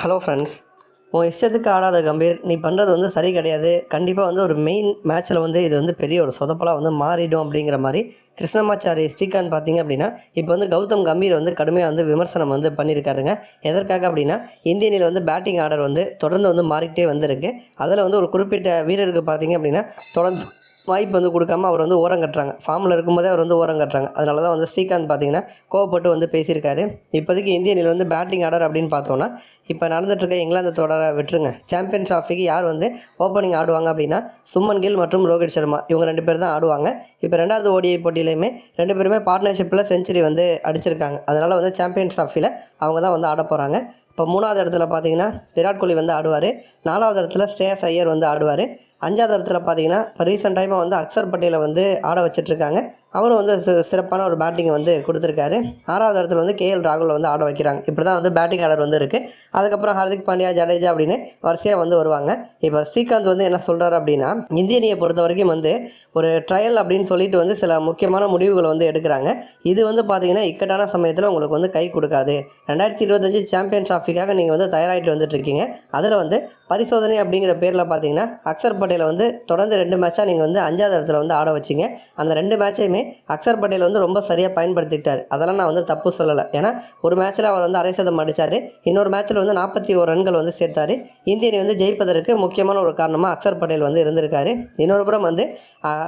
Hello friends உன் இஷ்டத்துக்கு ஆடாத கம்பீர் நீ பண்ணுறது வந்து சரி கிடையாது. கண்டிப்பாக வந்து ஒரு மெயின் மேட்ச்சில் வந்து இது வந்து பெரிய ஒரு சொதப்பலாக வந்து மாறிடும் அப்படிங்கிற மாதிரி கிருஷ்ணமாச்சாரி ஸ்ரீகாந்த் பார்த்தீங்க அப்படின்னா இப்போ வந்து கௌதம் கம்பீர் வந்து கடுமையாக வந்து விமர்சனம் வந்து பண்ணியிருக்காருங்க. எதற்காக அப்படின்னா இந்திய அணியில் வந்து பேட்டிங் ஆர்டர் வந்து தொடர்ந்து வந்து மாறிக்கிட்டே வந்திருக்கு. அதில் வந்து ஒரு குறிப்பிட்ட வீரருக்கு பார்த்தீங்க அப்படின்னா தொடர்ந்து வாய்ப்பு வந்து கொடுக்காம அவர் வந்து ஓரம் கட்டுறாங்க. ஃபார்மில் இருக்கும்போதே அவர் வந்து ஓரம் கட்டுறாங்க. அதனால தான் வந்து ஸ்ரீகாந்த் பார்த்தீங்கன்னா கோவப்பட்டு வந்து பேசியிருக்காரு. இப்போதைக்கு இந்திய அணியில் வந்து பேட்டிங் ஆர்டர் அப்படின்னு பார்த்தோன்னா இப்போ நடந்துட்டுருக்க இங்கிலாந்து தொடரை விட்டுருங்க. சாம்பியன் ட்ராஃபிக்கு யார் வந்து ஓப்பனிங் ஆடுவாங்க அப்படின்னா சுமன் கில் மற்றும் ரோஹித் சர்மா. இவங்க ரெண்டு பேர் தான் ஆடுவாங்க. இப்போ ரெண்டாவது ஓடிஐ போட்டியிலையுமே ரெண்டு பேருமே பார்ட்னர்ஷிப்பில் செஞ்சுரி வந்து அடிச்சிருக்காங்க. அதனால் வந்து சாம்பியன் ட்ராஃபியில் அவங்க தான் வந்து ஆட போகிறாங்க இப்போ மூணாவது இடத்துல பார்த்தீங்கன்னா விராட் கோலி வந்து ஆடுவார். நாலாவது இடத்துல ஸ்ரேயஸ் ஐயர் வந்து ஆடுவார். அஞ்சாவது இடத்துல பார்த்தீங்கன்னா இப்போ ரீசெண்ட் டைமாக வந்து அக்சர் பட்டேலை வந்து ஆட வச்சிட்ருக்காங்க. அவரும் வந்து சிறப்பான ஒரு பேட்டிங்கை வந்து கொடுத்துருக்காரு. ஆறாவது இடத்துல வந்து கேஎல் ராகுல் வந்து ஆட வைக்கிறாங்க. இப்படி தான் வந்து பேட்டிங் ஆர்டர் வந்து இருக்குது அதுக்கப்புறம் ஹார்திக் பாண்டியா ஜடேஜா அப்படின்னு வரிசையாக வந்து வருவாங்க. இப்போ ஸ்ரீகாந்த் வந்து என்ன சொல்கிறாரு அப்படின்னா இந்திய அணியை பொறுத்த வரைக்கும் வந்து ஒரு ட்ரையல் அப்படின்னு சொல்லிட்டு வந்து சில முக்கியமான முடிவுகளை வந்து எடுக்கிறாங்க. இது வந்து பார்த்தீங்கன்னா இக்கட்டான சமயத்தில் உங்களுக்கு வந்து கை கொடுக்காது. ரெண்டாயிரத்தி இருபத்தஞ்சு சாம்பியன் ட்ராஃபிக்காக நீங்கள் வந்து தயாராகிட்டு வந்துட்டுருக்கீங்க அதில் வந்து பரிசோதனை அப்படிங்கிற பேரில் பார்த்தீங்கன்னா அக்சர் பட்டேலை வந்து தொடர்ந்து ரெண்டு மேட்சாக நீங்கள் வந்து அஞ்சாவது இடத்துல வந்து ஆட வச்சிங்க. அந்த ரெண்டு மேட்சையுமே அக்சர் பட்டேல் வந்து ரொம்ப சரியாக பயன்படுத்திக்கிட்டார். அதெல்லாம் நான் வந்து தப்பு சொல்லலை. ஏன்னா ஒரு மேட்ச்சில் அவர் வந்து அரை சதம் அடித்தார் இன்னொரு மேட்ச்சில் வந்து நாற்பத்தி ஒரு ரன்கள் வந்து சேர்த்தார். இந்திய அணி வந்து ஜெயிப்பதற்கு முக்கியமான ஒரு காரணமாக அக்சர் பட்டேல் வந்து இருந்திருக்காரு. இன்னொரு புறம் வந்து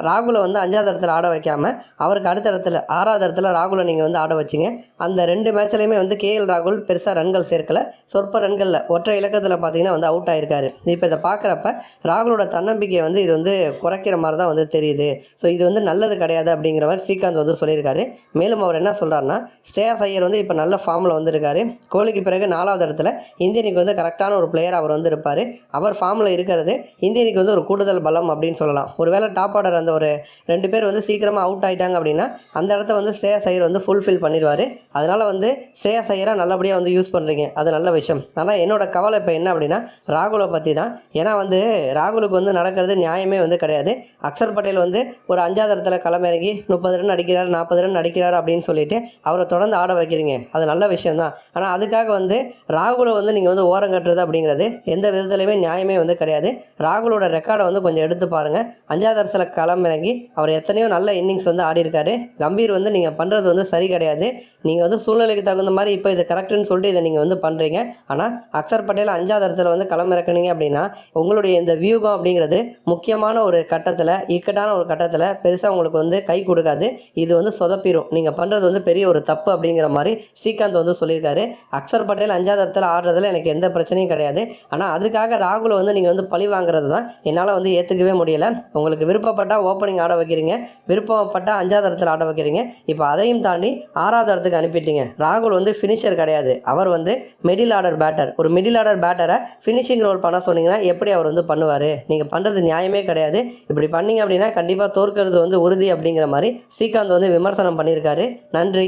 ராகுலை வந்து அஞ்சாவது இடத்துல ஆட வைக்காமல் அவருக்கு அடுத்த இடத்துல ஆறாவது இடத்துல ராகுலை நீங்கள் வந்து ஆட வச்சிங்க. அந்த ரெண்டு மேட்ச்லையுமே வந்து கேஎல் ராகுல் பெருசாக ரன்கள் சேர்க்கல. சொற்ப ரன்களில் ஒற்றை இலக்கத்தில் பார்த்தீங்கன்னா வந்து அவுட் ஆயிருக்காரு. இப்போ இதை பார்க்குறப்ப ராகுலோட தன்னம்பிக்கையை வந்து இது வந்து குறைக்கிற மாதிரி தான் வந்து தெரியுது. ஸோ இது வந்து நல்லது கிடையாது அப்படிங்கிற மாதிரி ஸ்ரீகாந்த் வந்து சொல்லியிருக்காரு. மேலும் அவர் என்ன சொல்கிறாருன்னா ஸ்ரேயாஸ் ஐயர் வந்து இப்போ நல்ல ஃபார்மில் வந்திருக்காரு. கோலிக்கு பிறகு நாலாவது இடத்துல இந்தியனுக்கு வந்து கரெக்டான ஒரு பிளேயர் அவர் வந்து இருப்பார். அவர் ஃபார்மில் இருக்கிறது இந்தியனுக்கு வந்து ஒரு கூடுதல் பலம் அப்படின்னு சொல்லலாம். ஒருவேளை டாப் ஆர்டர் அந்த ஒரு ரெண்டு பேர் வந்து சீக்கிரமாக அவுட் ஆயிட்டாங்க அப்படின்னா அந்த இடத்த வந்து ஸ்ரேயாஸ் ஐயர் வந்து ஃபுல்ஃபில் பண்ணிடுவார். அதனால் வந்து ஸ்ரேயாஸ் ஐயரை நல்லபடியாக வந்து யூஸ் பண்ணுறீங்க அது நல்ல விஷயம். ஆனால் என்னோட கவலை இப்போ என்ன அப்படின்னா ராகுலை பற்றி தான் ஏன்னா வந்து ராகுலுக்கு வந்து நடக்கிறது நியாயமே வந்து கிடையாது. அக்சர் பட்டேல் வந்து ஒரு அஞ்சாவது இடத்துல களமிறங்கி முப்பது ரன் அடிக்கிறார் நாற்பது ரன் அடிக்கிறார் அப்படின்னு சொல்லிட்டு அவரை தொடர்ந்து ஆட வைக்கிறீங்க. அது நல்ல விஷயம் தான் ஆனால் அதுக்காக வந்து ராகுலை வந்து நீங்கள் வந்து ஓரம் கட்டுறது அப்படிங்கிறது எந்த விதத்துலையுமே நியாயமே வந்து கிடையாது. ராகுலோட ரெக்கார்டை வந்து கொஞ்சம் எடுத்து பாருங்கள் அஞ்சாவது அரசில் களமிறங்கி அவர் எத்தனையோ நல்ல இன்னிங்ஸ் வந்து ஆடிருக்காரு கம்பீர் வந்து நீங்கள் பண்ணுறது வந்து சரி கிடையாது. நீங்கள் வந்து சூழ்நிலைக்கு தகுந்த மாதிரி இப்போ இது கரெக்டுன்னு சொல்லிட்டு இதை நீங்கள் வந்து பண்ணுறீங்க ஆனால் அக்சர் பட்டேல் அஞ்சாவது இடத்துல வந்து களமிறக்குனீங்க அப்படின்னா உங்களுடைய இந்த வியூகம் அப்படிங்கிறது முக்கியமான ஒரு கட்டத்தில் இக்கட்டான ஒரு கட்டத்தில் பெருசாக உங்களுக்கு வந்து கை கொடு கொடுக்காது. இது வந்து சொதப்பிடும் நீங்கள் பண்ணுறது வந்து பெரிய ஒரு தப்பு அப்படிங்கிற மாதிரி ஸ்ரீகாந்த் வந்து சொல்லியிருக்காரு. அக்சர் பட்டேல் அஞ்சாவது இடத்துல ஆடுறதுல எனக்கு எந்த பிரச்சனையும் கிடையாது. ஆனால் அதுக்காக ராகுலை வந்து நீங்கள் வந்து பழி வாங்குறது தான் என்னால் வந்து ஏற்றுக்கவே முடியல. உங்களுக்கு விருப்பப்பட்டால் ஓப்பனிங் ஆட வைக்கிறீங்க. விருப்பப்பட்டால் அஞ்சாவது இடத்துல ஆட வைக்கிறீங்க. இப்போ அதையும் தாண்டி ஆறாவது இடத்துக்கு அனுப்பிட்டீங்க. ராகுல் வந்து ஃபினிஷர் கிடையாது. அவர் வந்து மிடில் ஆர்டர் பேட்டர் ஒரு மிடில் ஆர்டர் பேட்டரை ஃபினிஷிங் ரோல் பண்ண சொன்னீங்கன்னா எப்படி அவர் வந்து பண்ணுவார்? நீங்கள் பண்ணுறது நியாயமே கிடையாது. இப்படி பண்ணீங்க அப்படின்னா கண்டிப்பாக தோற்கிறது வந்து உறுதி அப்படிங்கிற மாதிரி ஸ்ரீகாந்த் வந்து விமர்சனம் பண்ணியிருக்காரு. நன்றி.